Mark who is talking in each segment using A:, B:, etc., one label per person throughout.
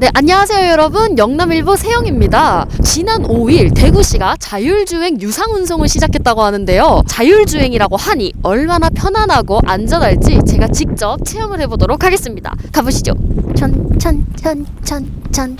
A: 네, 안녕하세요, 여러분. 영남일보 세영입니다. 지난 5일 대구시가 자율주행 유상운송을 시작했다고 하는데요. 자율주행이라고 하니 얼마나 편안하고 안전할지 제가 직접 체험을 해보도록 하겠습니다. 가보시죠. 천, 천, 천, 천, 천.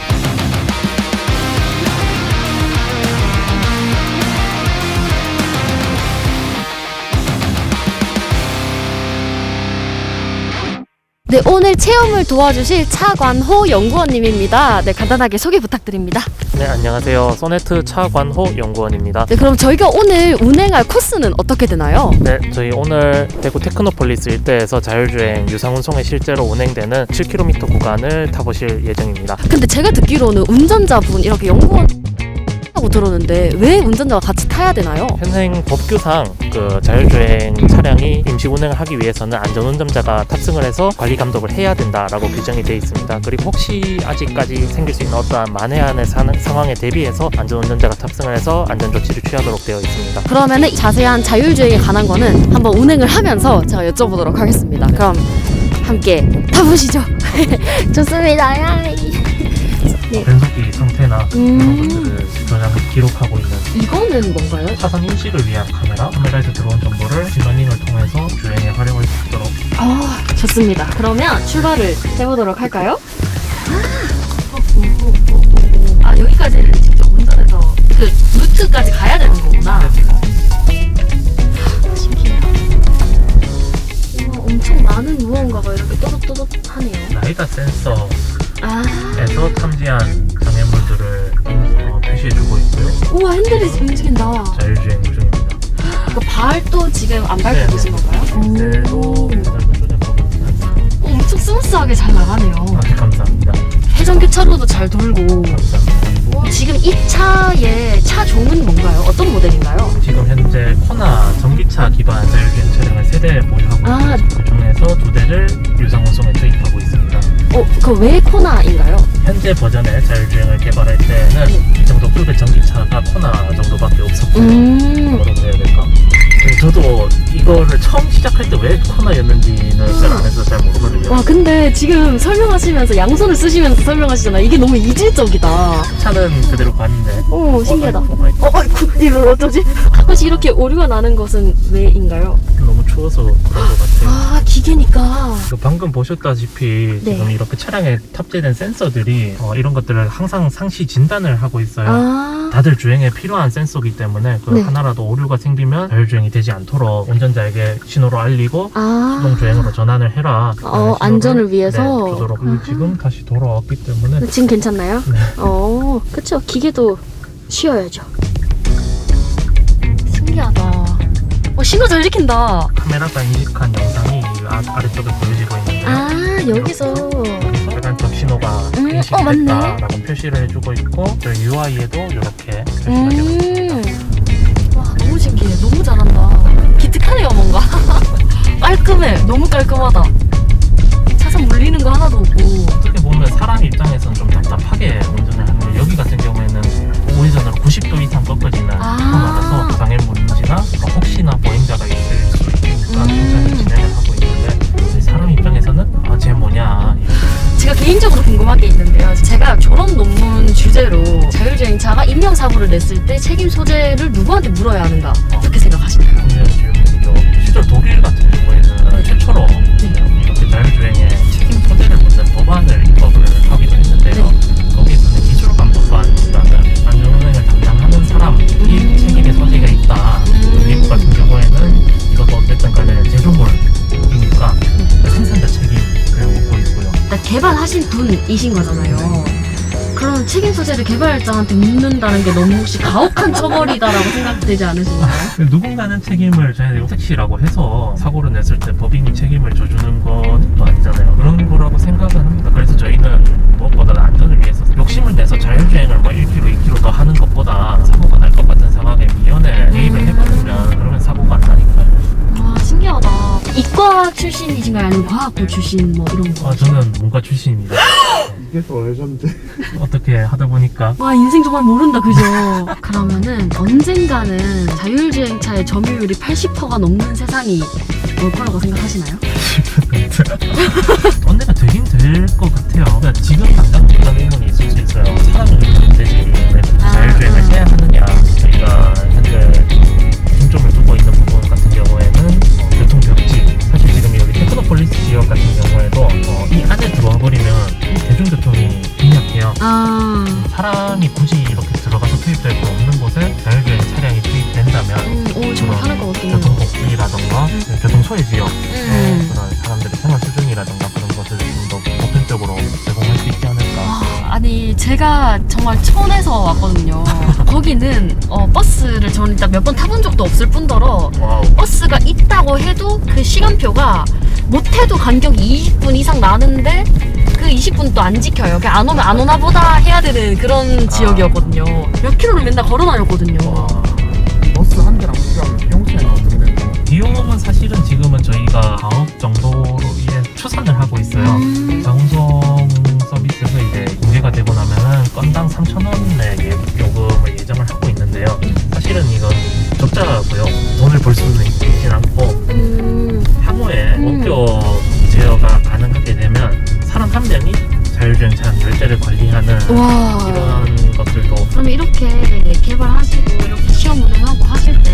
A: 네, 오늘 체험을 도와주실 차관호 연구원님입니다. 네, 간단하게 소개 부탁드립니다.
B: 네, 안녕하세요. 소네트 차관호 연구원입니다.
A: 네, 그럼 저희가 오늘 운행할 코스는 어떻게 되나요?
B: 네, 저희 오늘 대구 테크노폴리스 일대에서 자율주행 유상운송에 실제로 운행되는 7km 구간을 타보실 예정입니다.
A: 근데 제가 듣기로는 운전자분 이렇게 연구원 하고 들었는데 왜 운전자가 같이 타야 되나요?
B: 현행 법규상 그 자율주행 차량이 임시 운행을 하기 위해서는 안전운전자가 탑승을 해서 관리 감독을 해야 된다라고 규정이 되어 있습니다. 그리고 혹시 아직까지 생길 수 있는 어떠한 만회안의 사- 상황에 대비해서 안전운전자가 탑승을 해서 안전조치를 취하도록 되어 있습니다.
A: 그러면은 자세한 자율주행에 관한 거는 한번 운행을 하면서 제가 여쭤보도록 하겠습니다. 그럼 함께 타보시죠. 좋습니다. 네.
B: 변속기 상태 나
A: 음.
B: 그런 것들을 전향 기록하고 있는
A: 이거는 뭔가요?
B: 차선 인식을 위한 카메라, 카메라에서 들어온 정보를 진원링을 통해서 주행에 활용할 수 있도록
A: 아, 좋습니다. 그러면 출발을 해보도록 할까요? 아, 아 여기까지는 직접 운전해서 그 루트까지 가야 되는 거구나. 신기해요. 우와, 엄청 많은 무언가가 이렇게 또렷또렷하네요.
B: 라이다 센서에서
A: 아,
B: 탐지한 장애물들을 어, 표시해주고 있고요.
A: 우와 핸들이 움직인다.
B: 자율주행 중입니다.
A: 그 발도 지금 안 밟고
B: 네,
A: 계신 건가요?
B: 셀로
A: 오,
B: 페달도 조작하고 있습니다.
A: 엄청 스무스하게 잘 나가네요.
B: 아, 네, 감사합니다.
A: 회전 교차로도 잘 돌고.
B: 감사합니다.
A: 지금 이 차의 차 종은 뭔가요? 어떤 모델인가요?
B: 지금 현재 코나 전기차 기반 자율주행 차량을 세 대 보유하고
A: 아.
B: 있고 그 중에서 두 대를 유상 운송에 투입하고 있습니다.
A: 어, 그 왜 코나인가요?
B: 현재 버전의 자율주행을 개발할 때는 이 정도 급의 전기차가 코나 정도밖에 없었고
A: 음,
B: 뭐라고 해야 될까? 저도 이거를 처음 시작할 때 왜 코너였는지는 잘 안 해서 잘 모르거든요.
A: 와, 근데 지금 설명하시면서 양손을 쓰시면서 설명하시잖아요. 이게 너무 이질적이다.
B: 차는 그대로 가는데.
A: 오, 신기하다.
B: 어,
A: 어,
B: 아이고, 아이고,
A: 어이구, 이걸 어쩌지? 가끔씩 이렇게 오류가 나는 것은 왜인가요?
B: 너무 추워서 그런 것 같아요.
A: 아, 기계니까.
B: 그 방금 보셨다시피
A: 네.
B: 지금 이렇게 차량에 탑재된 센서들이 어, 이런 것들을 항상 상시 진단을 하고 있어요.
A: 아,
B: 다들 주행에 필요한 센서기 때문에 그
A: 네.
B: 하나라도 오류가 생기면 자율주행이 되지 않도록 운전자에게 신호를 알리고
A: 아.
B: 수동 주행으로 전환을 해라.
A: 어, 안전을 위해서?
B: 네, 주도록.
A: 아하.
B: 지금 다시 돌아왔기 때문에
A: 지금 괜찮나요?
B: 네.
A: 어, 그쵸. 기계도 쉬어야죠. 신기하다. 어, 신호 잘 지킨다.
B: 카메라가 인식한 영상이 이 아, 아래쪽에 보여지고 있는데
A: 아, 여기서.
B: 빨간점 신호가
A: 음,
B: 인식이
A: 어, 맞네.
B: 됐다라고 표시를 해주고 있고 저 UI에도 이렇게 표시가 되고
A: 깔끔하다. 차선 물리는 거 하나도 없고.
B: 어떻게 보면 사람 입장에서는 좀 답답하게 운전을 하는데 여기 같은 경우에는 우회전으로 90도 이상 꺾어지는
A: 아.
B: 코너라서 장애물인지나 뭐 혹시나 보행자가 있을 수 있으니까
A: 음.
B: 천천히 진행을 하고 있는데 사람 입장에서는 아 쟤 뭐냐
A: 제가 개인적으로 궁금한 게 있는데요. 제가 졸업 논문 주제로 자율주행차가 인명사고를 냈을 때 책임 소재를 누구한테 물어야 하는가 어떻게 생각하시나요? 개발하신 분이신 거잖아요. 그럼 책임 소재를 개발자한테 묻는다는 게 너무 혹시 가혹한 처벌이다라고 생각되지 않으신가요?
B: 누군가는 책임을 저희가 택시라고 해서 사고를 냈을 때 법인
A: 출신이신가요? 아니면 과학부 출신 뭐 이런 거?
B: 아, 저는 문과 출신입니다.
C: 이게 또 레전드.
B: 어떻게 하다 보니까
A: 와 인생 정말 모른다 그죠? 그러면은 언젠가는 자율주행차의 점유율이 80%가 넘는 세상이 올 거라고 생각하시나요?
B: 언제가 되긴 될 것 같아요. 그러니까 지금 당장 그런 의문이 있을 수 있어요. 빈약해요.
A: 아,
B: 사람이 굳이 이렇게 들어가서 투입될 수 없는 곳에 자율주행 차량이 투입된다면
A: 음, 오, 정말 편할 것 같긴 해요.
B: 교통복지라던가 네, 교통 소외 지역
A: 음.
B: 그런 사람들의 생활 수준이라든가 그런 것을 좀 더 보편적으로 제공할 수 있지 않을까.
A: 아, 아니 제가 정말 촌에서 왔거든요. 거기는 어, 버스를 저는 일단 몇 번 타본 적도 없을 뿐더러
B: 와우.
A: 버스가 있다고 해도 그 시간표가 못해도 간격이 20분 이상 나는데 그 20분 또안 지켜요. 그냥 안 오면 안 오나 보다 해야 되는 그런 지역이었거든요. 몇 킬로를 맨날 걸어 다녔거든요.
B: 와.
C: 버스 한 대랑 비교하면 비용 차이가 어떻게 되나요?
B: 비용은 사실은 지금은 저희가 4억 정도로 이제 추산을 하고 있어요.
A: 음.
B: 자운송 서비스에서 이제 공개가 되고 나면은 건당 3,000원의 예- 요금을 예정을 하고 있는데요. 사실은 이건 적자고요. 돈을 벌 수는 있진 않고 열대를 관리하는
A: 와.
B: 이런 것들도
A: 그럼 이렇게 개발하시고 이렇게 시험 운행하고 하실 때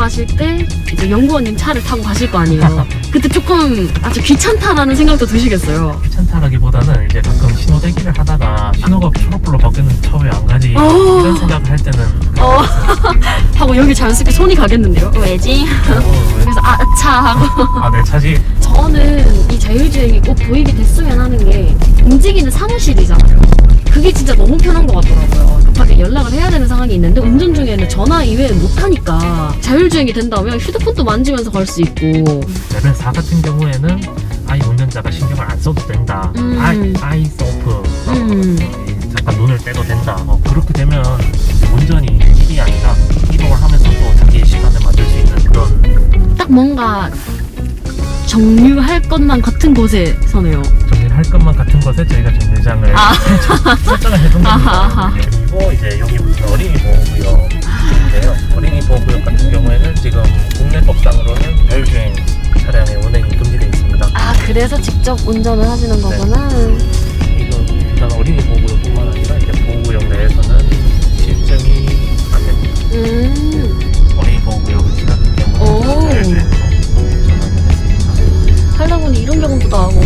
A: 가실 때 이제 연구원님 차를 타고 가실 거 아니에요. 그때 조금 아주 귀찮다라는 생각도 드시겠어요.
B: 귀찮다라기보다는 이제 가끔 신호 대기를 하다가 신호가 초록불로 바뀌는 차왜안 가지
A: 어.
B: 이런 생각을 할 때는
A: 어. 하고 여기 자연스럽게 손이 가겠는데요. 왜지?
B: 어, 왜-
A: 그래서 아, 차 하고
B: 아, 내 차지
A: 저는 이 자율주행이 꼭 도입이 됐으면 하는 게 움직이는 사무실이잖아요. 그게 진짜 너무 편한 것 같더라고요. 급하게 연락을 해야 되는 상황이 있는데 운전 중에는 전화 이외에는 못하니까 자율주행이 된다면 휴대폰도 만지면서 갈 수 있고
B: 레벨 4 같은 경우에는 아이 운전자가 신경을 안 써도 된다
A: 음.
B: 아이, 아이스 오프 어,
A: 음.
B: 어, 잠깐 눈을 떼도 된다 어, 그렇게 되면 운전이 일이 아니라 이동을 하면서도 자기의 시간을 만들 수 있는 그런
A: 딱 뭔가 정류할 것만 같은 곳에 서네요.
B: 할 것만 같은 것에 저희가 정류장을
A: 아.
B: 설정을 해둔
A: 아하.
B: 겁니다. 그리고 이제 여기 무슨 어린이 보호구역인데요. 어린이 보호구역 같은 경우에는 지금 국내법상으로는 자율주행 차량의 운행이 금지되어 있습니다.
A: 아 그래서 직접 운전을 하시는 거구나.
B: 이건 일단 어린이 보호구역뿐만 아니라 이제 보호구역 내에서는 실증이 안 됩니다.
A: 음.
B: 어린이 보호구역을
A: 오.
B: 자율주행으로 전환을 했습니다.
A: 살다 보니 이런 경험도 나고.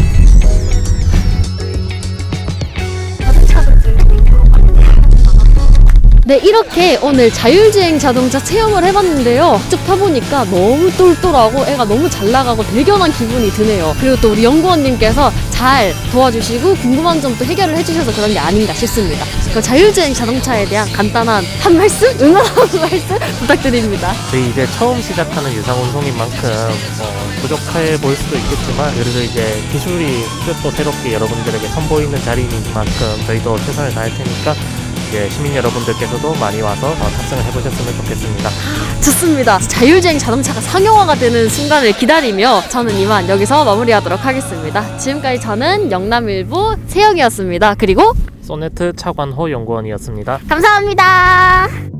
A: 네, 이렇게 오늘 자율주행 자동차 체험을 해봤는데요. 쭉 타보니까 너무 똘똘하고 애가 너무 잘 나가고 대견한 기분이 드네요. 그리고 또 우리 연구원님께서 잘 도와주시고 궁금한 점도 해결을 해주셔서 그런 게 아닌가 싶습니다. 그 자율주행 자동차에 대한 간단한 한 말씀? 응원 한 말씀 부탁드립니다.
B: 저희 이제 처음 시작하는 유상운송인 만큼 어, 부족해 보일 수도 있겠지만 그래도 이제 기술이 또 새롭게 여러분들에게 선보이는 자리이니만큼 저희도 최선을 다할 테니까 이제 시민 여러분들께서도 많이 와서 어, 탑승을 해보셨으면 좋겠습니다.
A: 좋습니다. 자율주행 자동차가 상용화가 되는 순간을 기다리며 저는 이만 여기서 마무리하도록 하겠습니다. 지금까지 저는 영남일보 세영이었습니다. 그리고
B: 소네트 차관호 연구원이었습니다.
A: 감사합니다.